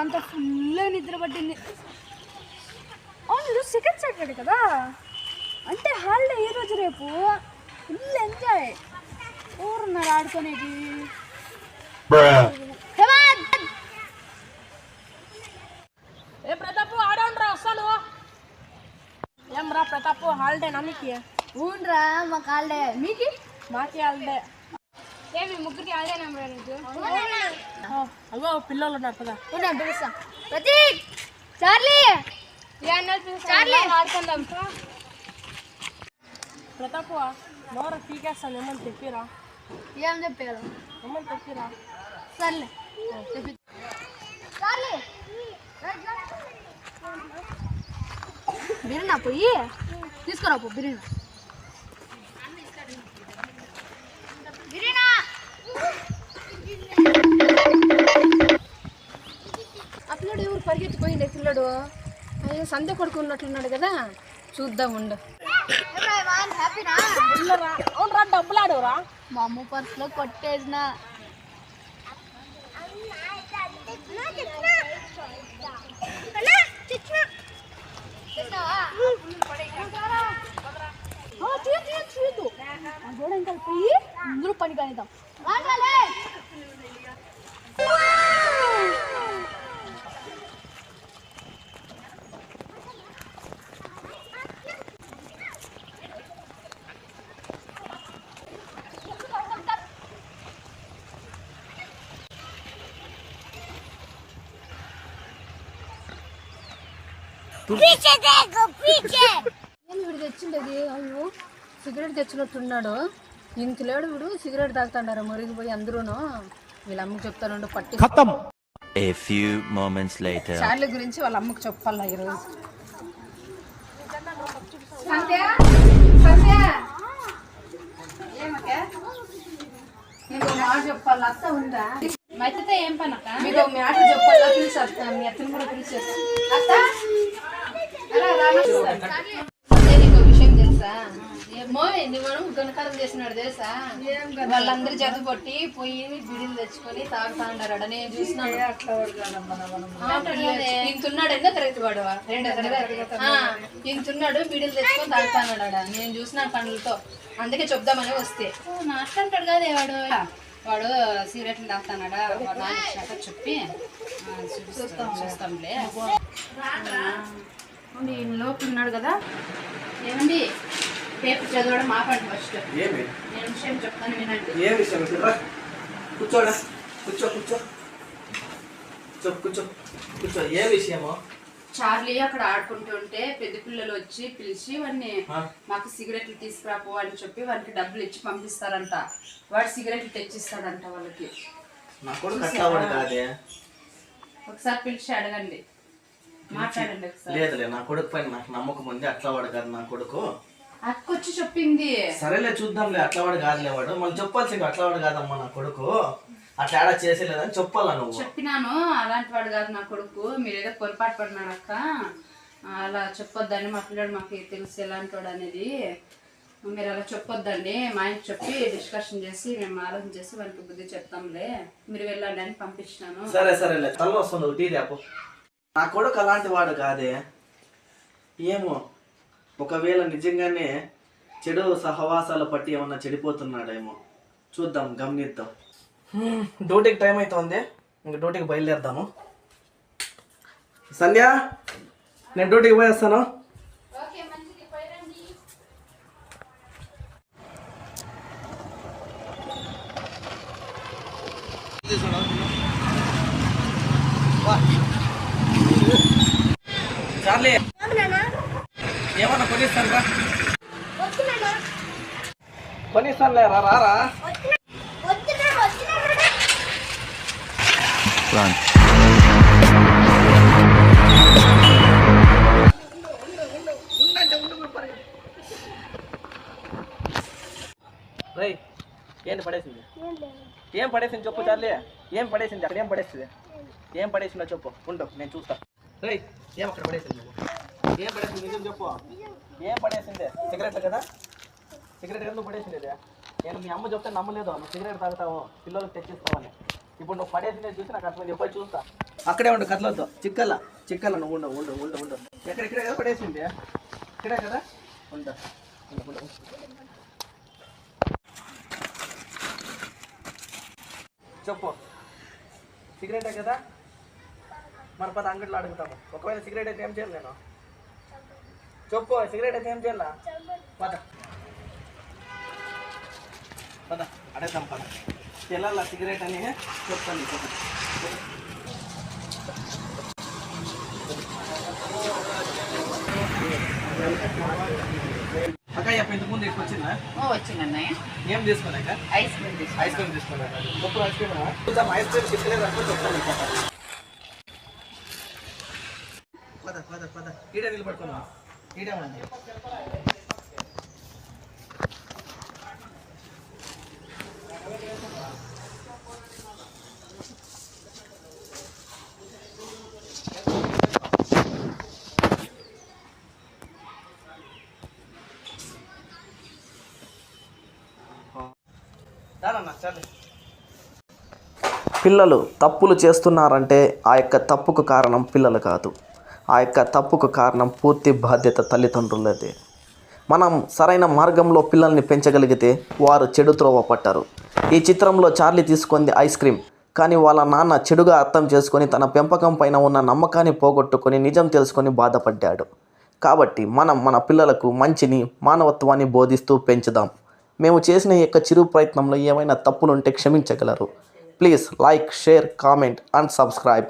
అంతా ఫుల్ నిద్ర పట్టింది. అవును సెకండ్ సాటర్డే కదా? అంటే హాలిడే ఈ రోజు రేపు? ఫుల్ ఎంజాయ్ ఊరున్నారు ఆడుకునేది! ఏ ప్రతాపు ఆడవునరా వస్తాను. ఏం రా ప్రతాపు హాలిడే నన్నికి ఊన్రా మాకు హాలిడే మీకు? మాకే హాలిడే. ఏమి ముగ్గురికి హాలిడే నెంబర్ నీకు అగో పిల్లలు ఉన్నారు పదా. ఉన్నాం పిలుస్తాం. ప్రతీక్! చార్లీ! చార్లీ! ఆడుకుందాం. ప్రతాపు నోర పీకేస్తాను ఏమని చెప్పిరా? ఏం చెప్పారు? ఏమని చెప్పిరా? సర్లే. చెప్పి. చార్లీ! బిర్యానీ పోయి తీసుకురా పో బిర్యానీ. పిల్లడు అయ్యో సంధ్య కొడుకు ఉన్నట్లున్నాడు కదా. చూద్దాం ఉండు. అవునరా డబ్బులు ఆడవురా మా అమ్మ పర్సులో కొట్టేసిన. అందరూ పని కానిద్దాం ఏం వీడు తెచ్చిండేది? అయ్యో సిగరెట్ తెచ్చినట్టున్నాడు. ఇంతలేడు వీడు సిగరెట్ తాగుతాడారు మురిగిపోయి అందరూను. వీళ్ళ అమ్మకి చెప్తాను పట్టి. A గురించి వాళ్ళ అమ్మకి చెప్పాల ఈరోజు? సంధ్య? సంధ్య? అత్త ఉందా? మధ్యతో ఏం పనక మీకు మాట చెప్పాలా? పిలిచి అత్త. మీ కూడా పిలిచేస్తా అత్త? విషయం తెలుసా ఏమో చేసినాడు తెలుసా వాళ్ళందరూ జత కొట్టి పోయి బిడిలు తెచ్చుకొని తాగుతా నేను చూసినాను. ఇంతున్నాడు ఎన్నో తరగతి వాడు. రెండో తరగతి. ఆ, ఇంతున్నాడు బిడిలు తెచ్చుకొని తాగుతాన్నాడు నేను చూసిన కళ్ళతో అందుకే చెప్దామని వస్తే. అంటాడు కదా వాడు. వాడు సిగరెట్లు తాగుతాడా వాడు చెప్పి ఆ, చూపిస్తాం చూస్తాంలే. ఉండి, ఈయన లోపు ఉన్నాడు కదా. ఏమండి? పేపర్ చదవడం ఆపండి ఫస్ట్. ఏమి? నేను విషయం చెప్తాను వినండి. ఏ విషయం. కూర్చోడా కూర్చో కూర్చో కూర్చో. కూర్చో కూర్చో. ఏ విషయమో? చార్లీ అక్కడ ఆడుకుంటుంటే పెద్ద పిల్లలు వచ్చి పిలిచి వాడిని? మాకు సిగరెట్లు తీసుకురాపో అని చెప్పి వాడికి డబ్బులు ఇచ్చి పంపిస్తారంట. వాడు సిగరెట్లు తెచ్చిస్తాడంట వాళ్ళకి. ఒకసారి పిలిచి అడగండి. లేదులే నా కొడుకు పైన నాకు నమ్మకం ఉంది అట్లా వాడు కాదు నా కొడుకు. అక్క వచ్చి చెప్పింది. సరేలే చూద్దాంలే అట్లా వాడు కాదులే వాడు. మళ్ళీ చెప్పాల్సింది అట్లా వాడు కాదమ్మా నా కొడుకు. అట్లా ఆడా చేసేలేదని చెప్పాలా నువ్వు? చెప్పినాను అలాంటి వాడు కాదు నా కొడుకు. మీరు ఏదో పొరపాటు పడినాడు అక్క. అలా చెప్పొద్దని మా పిల్లడు మాకు తెలుసు ఎలాంటి వాడు అనేది. మీరు అలా చెప్పొద్దండి మా ఆయనకి చెప్పి డిస్కషన్ చేసి మేము ఆలోచన చేసి వానికి బుద్ధి చెప్తాంలే. మీరు వెళ్ళండి అని పంపించినాను. సరే సరేలే తల వస్తుంది టీ రేపు నా కొడుకు అలాంటి వాడు కాదే. ఏమో ఒకవేళ నిజంగానే చెడు సహవాసాల పట్టి ఏమన్నా చెడిపోతున్నాడేమో. చూద్దాం గమనిద్దాం. డ్యూటీకి టైం అవుతుంది ఇంక డ్యూటీకి బయలుదేరుదాము. సంధ్య నేను డ్యూటీకి పోయేస్తాను. చార్లీ ఏమన్నా కొనిస్తాను రా కొనిస్తానులే రా రారా ఏంటి పడేసింది? ఏం పడేసింది చెప్పు చార్లీ. ఏం పడేసింది? అక్కడ ఏం పడేసింది? ఏం పడేసిందో చెప్పు ఉండు నేను చూస్తా. రై ఏం అక్కడ పడేసింది ఏం పడేసింది? నిజం చెప్పు. ఏం పడేసింది? సిగరెట్ కదా? సిగరెట్ ఎందుకు పడేసింది నేను మీ అమ్మ చెప్తే నమ్మలేదు. నువ్వు సిగరెట్ తాగుతావు పిల్లలకు తెచ్చిస్తావని ఇప్పుడు నువ్వు పడేసిందే చూసి నాకు అర్థమైంది. ఎప్పుడు చూస్తా. అక్కడే ఉండు కథలతో చిక్కల చిక్కల నువ్వు ఉండు ఉండు ఉండు ఉండు. ఎక్కడ ఇక్కడ కదా పడేసింది? ఇక్కడే కదా? ఉండు ఉండు. చెప్పు. సిగరెటే కదా? మరి పద అంగట్లో అడుగుతాము. ఒకవేళ సిగరెట్ అయితే ఏం చేయాలి నేను? చెప్పు సిగరెట్ అయితే ఏం చేయాలా? పద. పద అడుగుతాం పద. పిల్లల సిగరెట్ అని చెప్తాను నీకు. అక్క ఇప్పుడు ఇంతకు ముందు ఇక్కడ వచ్చిందా? వచ్చిందన్నయ్య ఏం తీసుకున్నాక ఐస్ క్రీమ్ ఐస్ క్రీమ్ తీసుకున్నాక ఐస్ క్రీమ్? ఐస్ క్రీమ్ అనుకో చెప్తాను నీకు. పద పద పద. ఉంది పిల్లలు తప్పులు చేస్తున్నారంటే ఆ యొక్క తప్పుకు కారణం పిల్లలు కాదు. ఆ యొక్క తప్పుకు కారణం పూర్తి బాధ్యత తల్లిదండ్రులదే. మనం సరైన మార్గంలో పిల్లల్ని పెంచగలిగితే వారు చెడు త్రోవ పట్టారు. ఈ చిత్రంలో చార్లీ తీసుకుంది ఐస్ క్రీమ్ కానీ వాళ్ళ నాన్న చెడుగా అర్థం చేసుకొని తన పెంపకం పైన ఉన్న నమ్మకాన్ని పోగొట్టుకొని నిజం తెలుసుకొని బాధపడ్డాడు. కాబట్టి మనం మన పిల్లలకు మంచిని మానవత్వాన్ని బోధిస్తూ పెంచుదాం. మేము చేసిన యొక్క చిరు ప్రయత్నంలో ఏమైనా తప్పులుంటే క్షమించగలరు. Please like share comment and subscribe.